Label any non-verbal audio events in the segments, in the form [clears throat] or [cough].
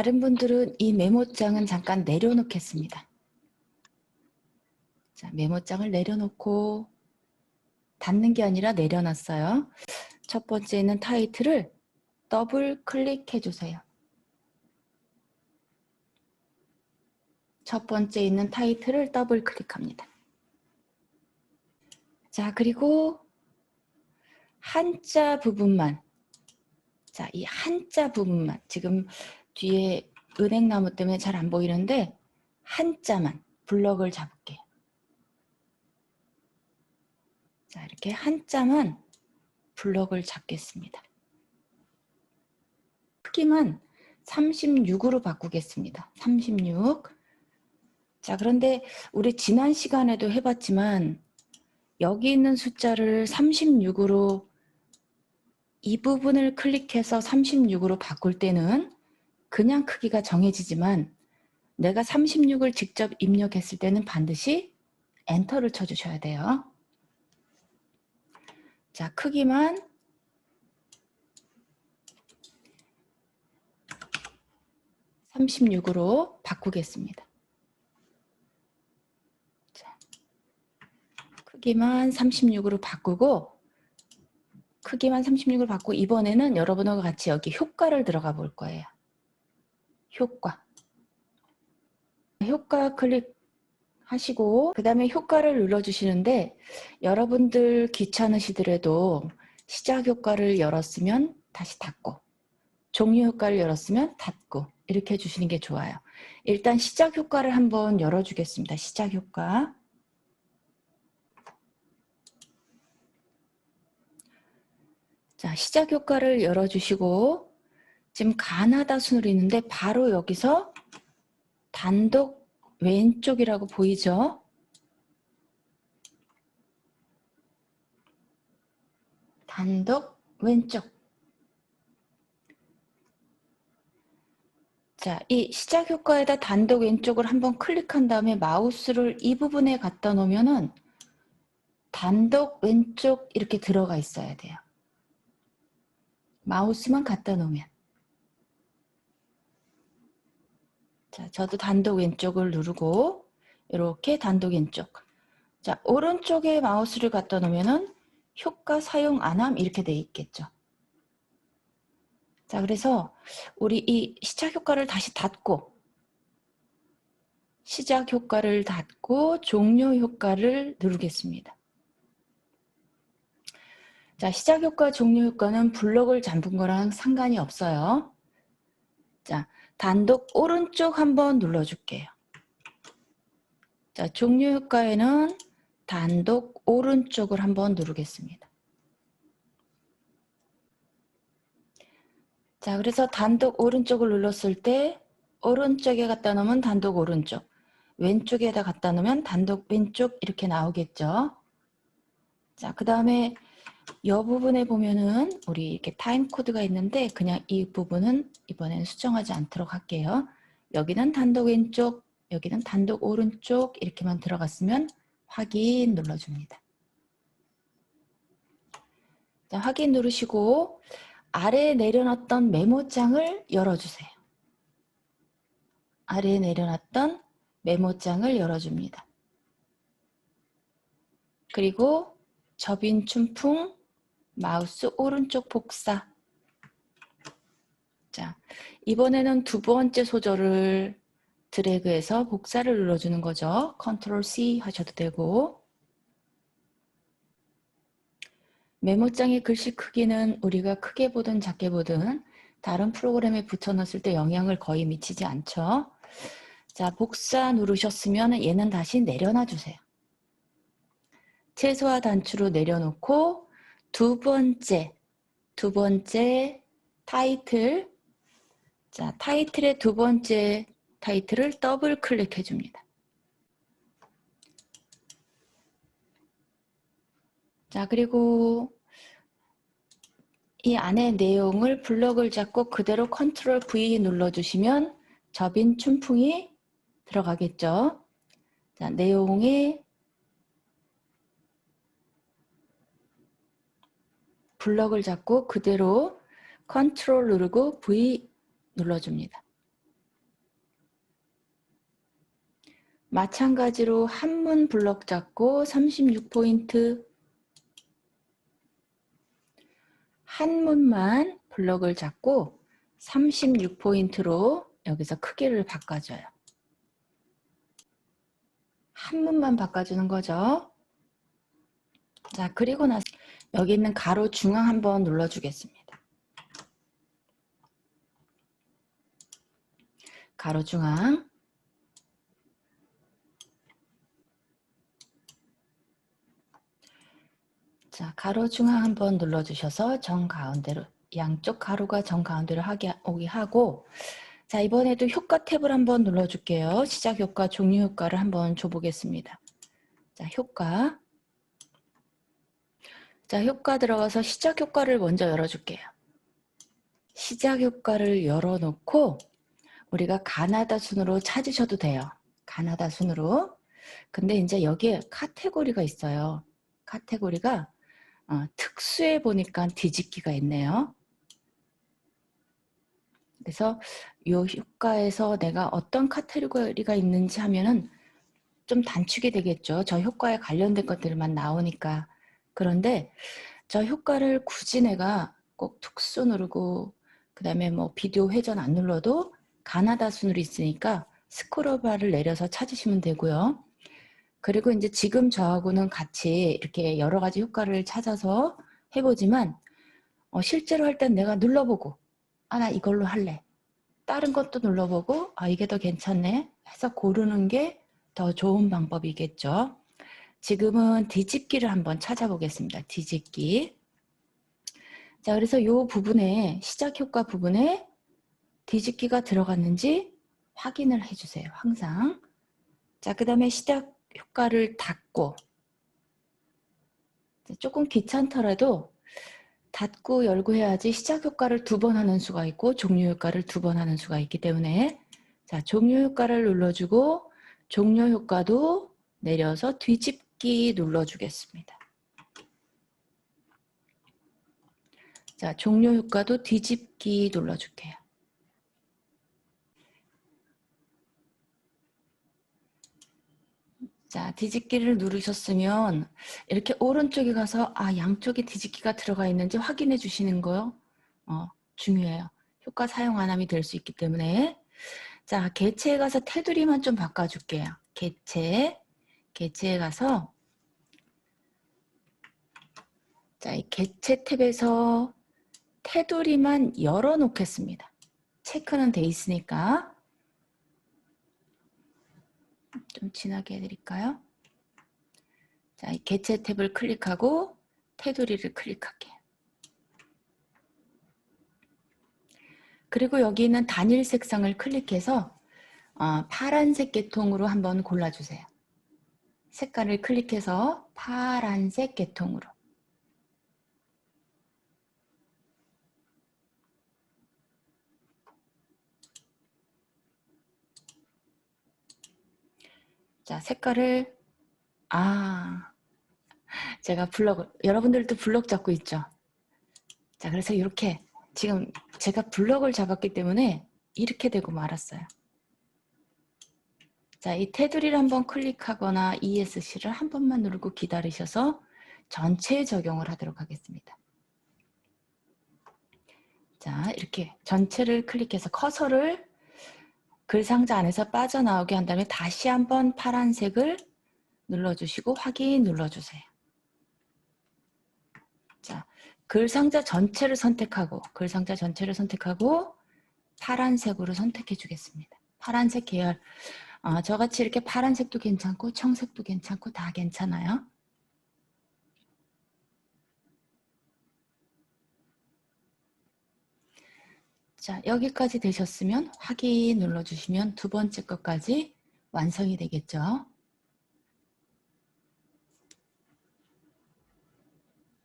다른 분들은 이 메모장은 잠깐 내려놓겠습니다. 자, 메모장을 내려놓고 닫는 게 아니라 내려놨어요. 첫 번째 있는 타이틀을 더블 클릭해 주세요. 첫 번째 있는 타이틀을 더블 클릭합니다. 자, 그리고 한자 부분만 자, 이 한자 부분만 지금 뒤에 은행나무 때문에 잘 안 보이는데 한자만 블럭을 잡을게요. 자, 이렇게 한자만 블럭을 잡겠습니다. 크기만 36으로 바꾸겠습니다. 36. 자, 그런데 우리 지난 시간에도 해봤지만 여기 있는 숫자를 36으로 이 부분을 클릭해서 36으로 바꿀 때는 그냥 크기가 정해지지만 내가 36을 직접 입력했을 때는 반드시 엔터를 쳐주셔야 돼요. 자, 크기만 (36으로) 바꾸겠습니다. 자, 크기만 (36으로) 바꾸고 크기만 36으로 바꾸고 이번에는 여러분과 같이 여기 효과를 들어가 볼 거예요. 효과. 효과 클릭하시고 그 다음에 효과를 눌러주시는데 여러분들 귀찮으시더라도 시작 효과를 열었으면 다시 닫고 종료 효과를 열었으면 닫고 이렇게 해주시는 게 좋아요. 일단 시작 효과를 한번 열어주겠습니다. 시작 효과. 자, 시작 효과를 열어주시고 지금 가나다 순으로 있는데 바로 여기서 단독 왼쪽이라고 보이죠? 단독 왼쪽. 자, 이 시작 효과에다 단독 왼쪽을 한번 클릭한 다음에 마우스를 이 부분에 갖다 놓으면은 단독 왼쪽 이렇게 들어가 있어야 돼요. 마우스만 갖다 놓으면. 자, 저도 단독 왼쪽을 누르고 이렇게 단독 왼쪽. 자, 오른쪽에 마우스를 갖다 놓으면은 효과 사용 안함 이렇게 돼 있겠죠. 자, 그래서 우리 이 시작 효과를 다시 닫고 시작 효과를 닫고 종료 효과를 누르겠습니다. 자, 시작 효과, 종료 효과는 블록을 잠근 거랑 상관이 없어요. 자, 단독 오른쪽 한번 눌러줄게요. 자, 종료 효과에는 단독 오른쪽을 한번 누르겠습니다. 자, 그래서 단독 오른쪽을 눌렀을 때 오른쪽에 갖다 놓으면 단독 오른쪽, 왼쪽에다 갖다 놓으면 단독 왼쪽 이렇게 나오겠죠. 자, 그 다음에 이 부분에 보면은 우리 이렇게 타임 코드가 있는데 그냥 이 부분은 이번엔 수정하지 않도록 할게요. 여기는 단독 왼쪽, 여기는 단독 오른쪽 이렇게만 들어갔으면 확인 눌러줍니다. 자, 확인 누르시고 아래에 내려놨던 메모장을 열어주세요. 아래에 내려놨던 메모장을 열어줍니다. 그리고 접인 춘풍 마우스 오른쪽 복사 자 이번에는 두 번째 소절을 드래그해서 복사를 눌러주는 거죠. 컨트롤 C 하셔도 되고 메모장의 글씨 크기는 우리가 크게 보든 작게 보든 다른 프로그램에 붙여놨을 때 영향을 거의 미치지 않죠. 자 복사 누르셨으면 얘는 다시 내려놔 주세요. 최소화 단추로 내려놓고 두 번째, 두 번째 타이틀. 자, 타이틀의 두 번째 타이틀을 더블 클릭해 줍니다. 자, 그리고 이 안에 내용을 블럭을 잡고 그대로 컨트롤 V 눌러주시면 접인 춘풍이 들어가겠죠. 자, 내용에 블럭을 잡고 그대로 컨트롤 누르고 V 눌러줍니다. 마찬가지로 한문 블럭 잡고 36포인트 한문만 블럭을 잡고 36포인트로 여기서 크기를 바꿔줘요. 한문만 바꿔주는 거죠. 자, 그리고 나서 여기 있는 가로 중앙 한번 눌러주겠습니다. 가로 중앙 자, 가로 중앙 한번 눌러주셔서 정 가운데로 양쪽 가로가 정 가운데로 하게 오게 하고 자 이번에도 효과 탭을 한번 눌러줄게요. 시작 효과, 종료 효과를 한번 줘보겠습니다. 자 효과 자 효과 들어가서 시작 효과를 먼저 열어줄게요. 시작 효과를 열어놓고 우리가 가나다 순으로 찾으셔도 돼요. 가나다 순으로 근데 이제 여기에 카테고리가 있어요. 카테고리가 어, 특수에 보니까 뒤집기가 있네요. 그래서 이 효과에서 내가 어떤 카테고리가 있는지 하면은 좀 단축이 되겠죠. 저 효과에 관련된 것들만 나오니까. 그런데 저 효과를 굳이 내가 꼭 특수 누르고 그 다음에 뭐 비디오 회전 안 눌러도 가나다 순으로 있으니까 스크롤바를 내려서 찾으시면 되고요. 그리고 이제 지금 저하고는 같이 이렇게 여러 가지 효과를 찾아서 해보지만 어, 실제로 할 땐 내가 눌러보고 아 나 이걸로 할래 다른 것도 눌러보고 아 이게 더 괜찮네 해서 고르는 게 더 좋은 방법이겠죠 지금은 뒤집기를 한번 찾아보겠습니다. 뒤집기. 자 그래서 이 부분에 시작 효과 부분에 뒤집기가 들어갔는지 확인을 해주세요. 항상. 자 그 다음에 시작 효과를 닫고. 조금 귀찮더라도 닫고 열고 해야지 시작 효과를 두 번 하는 수가 있고 종료 효과를 두 번 하는 수가 있기 때문에. 자 종료 효과를 눌러주고 종료 효과도 내려서 뒤집 기 눌러주겠습니다. 자 종료 효과도 뒤집기 눌러줄게요. 자, 뒤집기를 누르셨으면 이렇게 오른쪽에 가서 아 양쪽에 뒤집기가 들어가 있는지 확인해 주시는 거요. 어, 중요해요. 효과 사용 안함이 될 수 있기 때문에 자, 개체에 가서 테두리만 좀 바꿔줄게요. 개체, 개체에 가서 자, 이 개체 탭에서 테두리만 열어 놓겠습니다. 체크는 돼 있으니까 좀 진하게 해드릴까요? 자, 이 개체 탭을 클릭하고 테두리를 클릭할게요. 그리고 여기 있는 단일 색상을 클릭해서 어, 파란색 계통으로 한번 골라주세요. 색깔을 클릭해서 파란색 계통으로 자, 색깔을 아 제가 블럭을 여러분들도 블럭 잡고 있죠. 자, 그래서 이렇게 지금 제가 블럭을 잡았기 때문에 이렇게 되고 말았어요. 자, 이 테두리를 한번 클릭하거나 ESC를 한 번만 누르고 기다리셔서 전체에 적용을 하도록 하겠습니다. 자, 이렇게 전체를 클릭해서 커서를 글 상자 안에서 빠져나오게 한 다음에 다시 한번 파란색을 눌러주시고 확인 눌러주세요. 자, 글 상자 전체를 선택하고 글 상자 전체를 선택하고 파란색으로 선택해 주겠습니다. 파란색 계열 어, 저같이 이렇게 파란색도 괜찮고 청색도 괜찮고 다 괜찮아요. 자, 여기까지 되셨으면 확인 눌러주시면 두 번째 것까지 완성이 되겠죠.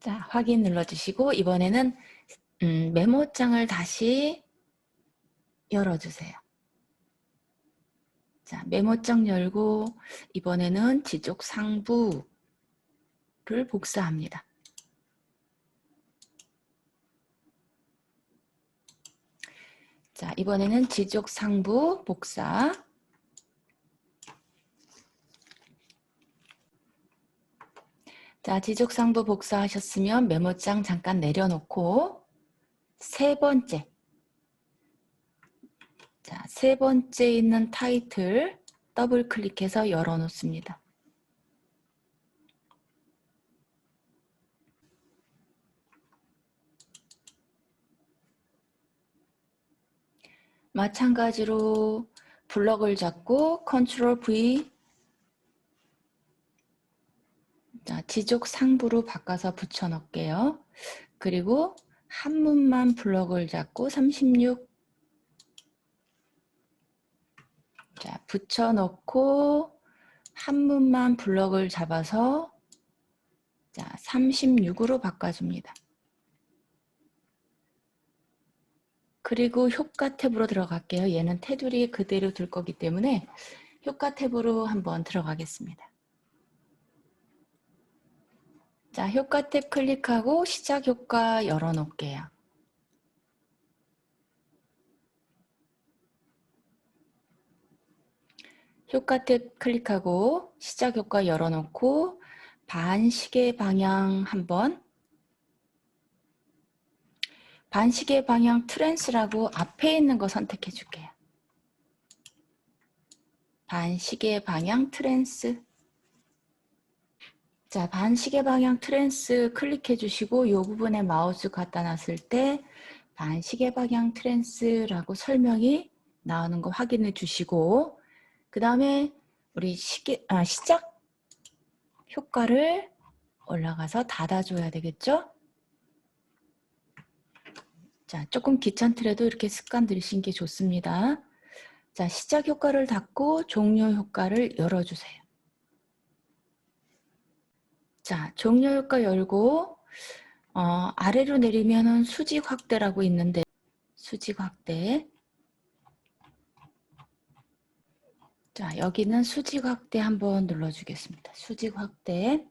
자, 확인 눌러주시고 이번에는 음, 메모장을 다시 열어주세요. 자, 메모장 열고 이번에는 지적 상부를 복사합니다. 자, 이번에는 지적 상부 복사 자, 지적상부 복사하셨으면 메모장 잠깐 내려놓고 세 번째, 자, 세 번째 있는 타이틀 더블 클릭해서 열어 놓습니다. 마찬가지로 블럭을 잡고 컨트롤 V 자, 지적 상부로 바꿔서 붙여 넣을게요. 그리고 한 문만 블럭을 잡고 36 자, 붙여 넣고 한 문만 블럭을 잡아서 자, 36으로 바꿔줍니다. 그리고 효과 탭으로 들어갈게요. 얘는 테두리 그대로 둘 거기 때문에 효과 탭으로 한번 들어가겠습니다. 자, 효과 탭 클릭하고 시작 효과 열어 놓을게요. 탭 클릭하고 시작 효과 열어 놓고 반시계 방향 한번 반시계 방향 트랜스라고 앞에 있는 거 선택해 줄게요. 반시계 방향 트랜스 자, 반시계 방향 트랜스 클릭해 주시고 이 부분에 마우스 갖다 놨을 때 반시계 방향 트랜스라고 설명이 나오는 거 확인해 주시고 그 다음에 우리 시계, 아, 시작 효과를 올라가서 닫아줘야 되겠죠? 자, 조금 귀찮더라도 이렇게 습관 들이신 게 좋습니다. 자, 시작 효과를 닫고 종료 효과를 열어주세요. 자, 종료 효과 열고 어, 아래로 내리면은 수직 확대라고 있는데 수직 확대 자, 여기는 수직 확대 한번 눌러주겠습니다. 수직 확대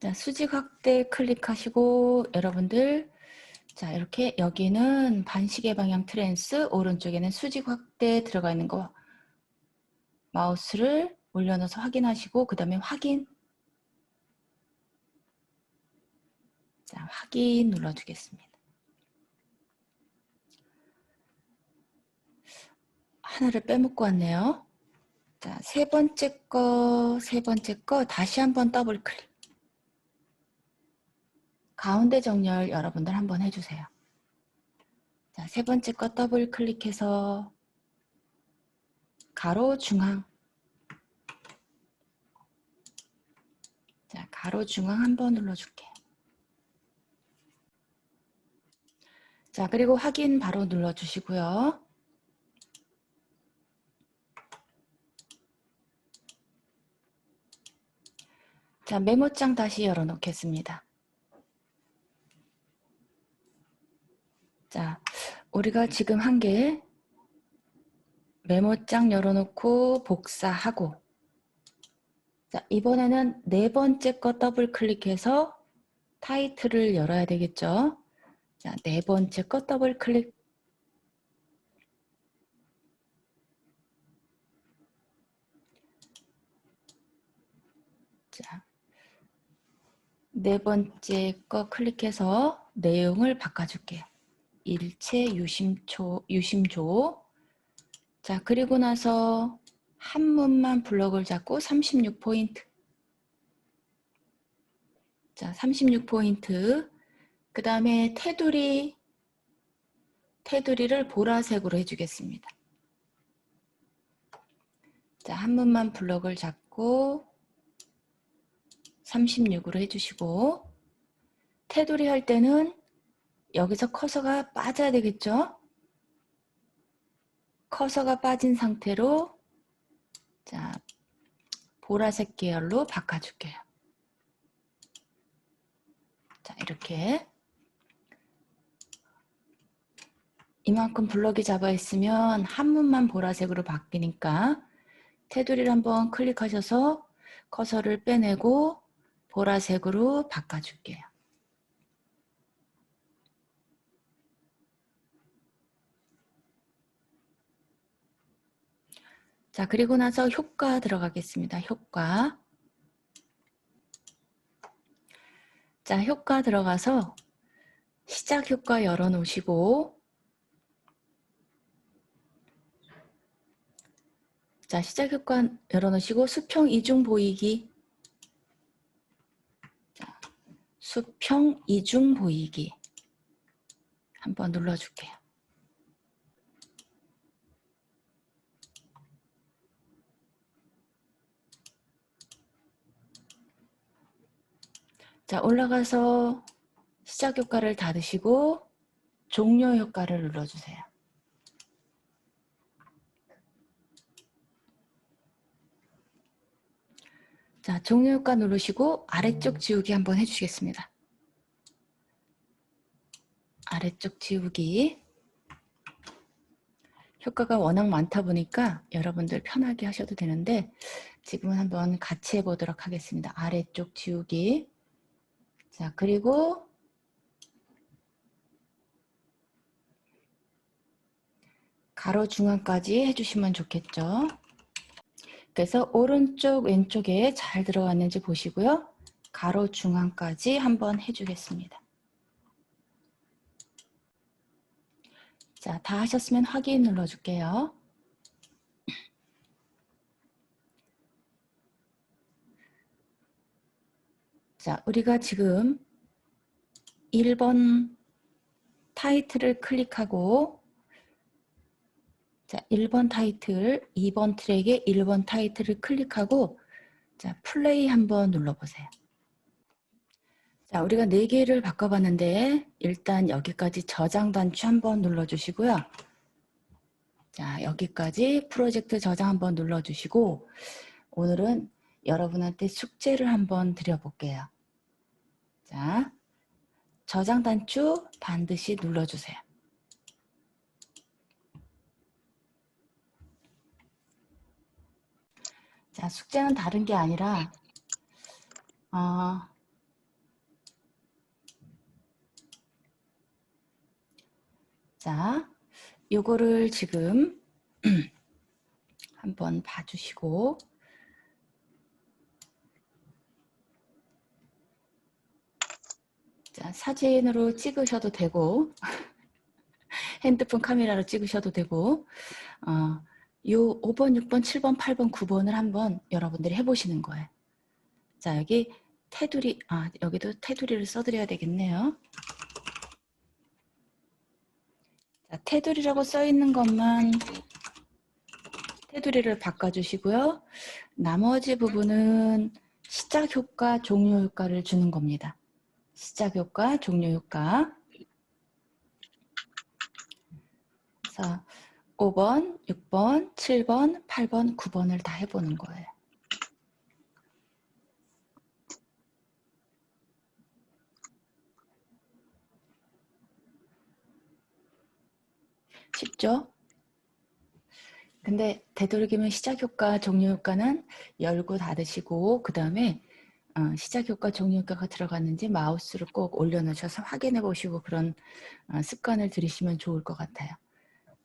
자, 수직 확대 클릭하시고 여러분들 자 이렇게 여기는 반시계 방향 트랜스 오른쪽에는 수직 확대 들어가 있는 거 마우스를 올려놓아서 확인하시고 그 다음에 확인 자 확인 눌러주겠습니다. 하나를 빼먹고 왔네요. 자, 세 번째 거, 세 번째 거 다시 한번 더블 클릭. 가운데 정렬 여러분들 한번 해주세요. 자, 세 번째 거 더블 클릭해서 가로 중앙. 자, 가로 중앙 한번 눌러줄게요. 자, 그리고 확인 바로 눌러주시고요. 자, 메모장 다시 열어놓겠습니다. 자, 우리가 지금 한 게 메모장 열어놓고 복사하고 자, 이번에는 네 번째 거 더블 클릭해서 타이틀을 열어야 되겠죠. 자, 네 번째 거 더블 클릭 자, 네 번째 거 클릭해서 내용을 바꿔줄게요. 일체 유심초, 유심조. 자, 그리고 나서 한문만 블럭을 잡고 36포인트. 자, 36포인트. 그 다음에 테두리, 테두리를 보라색으로 해주겠습니다. 자, 한문만 블럭을 잡고 36으로 해주시고 테두리 할 때는 여기서 커서가 빠져야 되겠죠? 커서가 빠진 상태로 자 보라색 계열로 바꿔줄게요. 자 이렇게 이만큼 블럭이 잡아 있으면 한 문만 보라색으로 바뀌니까 테두리를 한번 클릭하셔서 커서를 빼내고 보라색으로 바꿔줄게요. 자, 그리고 나서 효과 들어가겠습니다. 효과. 자, 효과 들어가서 시작 효과 열어놓으시고 자, 시작 효과 열어놓으시고 수평 이중 보이기 자, 수평 이중 보이기 한번 눌러줄게요. 자, 올라가서 시작 효과를 닫으시고 종료 효과를 눌러주세요. 자, 종료 효과 누르시고 아래쪽 지우기 한번 해주시겠습니다. 아래쪽 지우기. 효과가 워낙 많다 보니까 여러분들 편하게 하셔도 되는데 지금은 한번 같이 해보도록 하겠습니다. 아래쪽 지우기. 자, 그리고 가로 중앙까지 해주시면 좋겠죠. 그래서 오른쪽 왼쪽에 잘 들어갔는지 보시고요. 가로 중앙까지 한번 해주겠습니다. 자, 다 하셨으면 확인 눌러줄게요. 자, 우리가 지금 1번 타이틀을 클릭하고 자, 1번 타이틀, 2번 트랙에 1번 타이틀을 클릭하고 자, 플레이 한번 눌러보세요. 자, 우리가 4개를 바꿔봤는데 일단 여기까지 저장 단추 한번 눌러주시고요. 자, 여기까지 프로젝트 저장 한번 눌러주시고 오늘은 여러분한테 숙제를 한번 드려볼게요. 자, 저장 단추 반드시 눌러주세요. 자, 숙제는 다른 게 아니라 어, 자, 요거를 지금 [clears throat] 한번 봐주시고 자, 사진으로 찍으셔도 되고 [laughs] 핸드폰 카메라로 찍으셔도 되고 어, 요 5번, 6번, 7번, 8번, 9번을 한번 여러분들이 해보시는 거예요. 자, 여기 테두리, 아, 여기도 테두리를 써드려야 되겠네요. 자, 테두리라고 써 있는 것만 테두리를 바꿔주시고요. 나머지 부분은 시작 효과, 종료 효과를 주는 겁니다. 시작 효과, 종료 효과. 그래서 5번, 6번, 7번, 8번, 9번을 다 해보는 거예요. 쉽죠? 근데 되도록이면 시작 효과, 종료 효과는 열고 닫으시고 그 다음에 어, 시작 효과, 종료 효과가 들어갔는지 마우스를 꼭 올려놓으셔서 확인해 보시고 그런 어, 습관을 들이시면 좋을 것 같아요.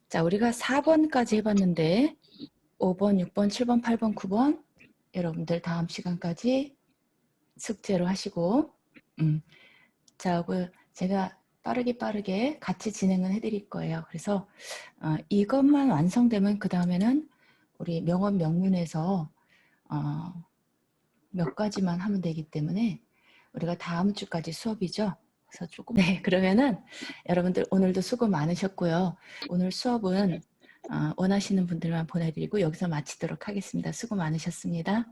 자, 우리가 4번까지 해봤는데 5번, 6번, 7번, 8번, 9번 여러분들 다음 시간까지 숙제로 하시고 음, 자, 그 제가 빠르게 빠르게 같이 진행을 해드릴 거예요. 그래서 어, 이것만 완성되면 그 다음에는 우리 명언 명문에서 어, 몇 가지만 하면 되기 때문에 우리가 다음 주까지 수업이죠. 그래서 조금 네 그러면은 여러분들 오늘도 수고 많으셨고요. 오늘 수업은 어, 원하시는 분들만 보내드리고 여기서 마치도록 하겠습니다. 수고 많으셨습니다.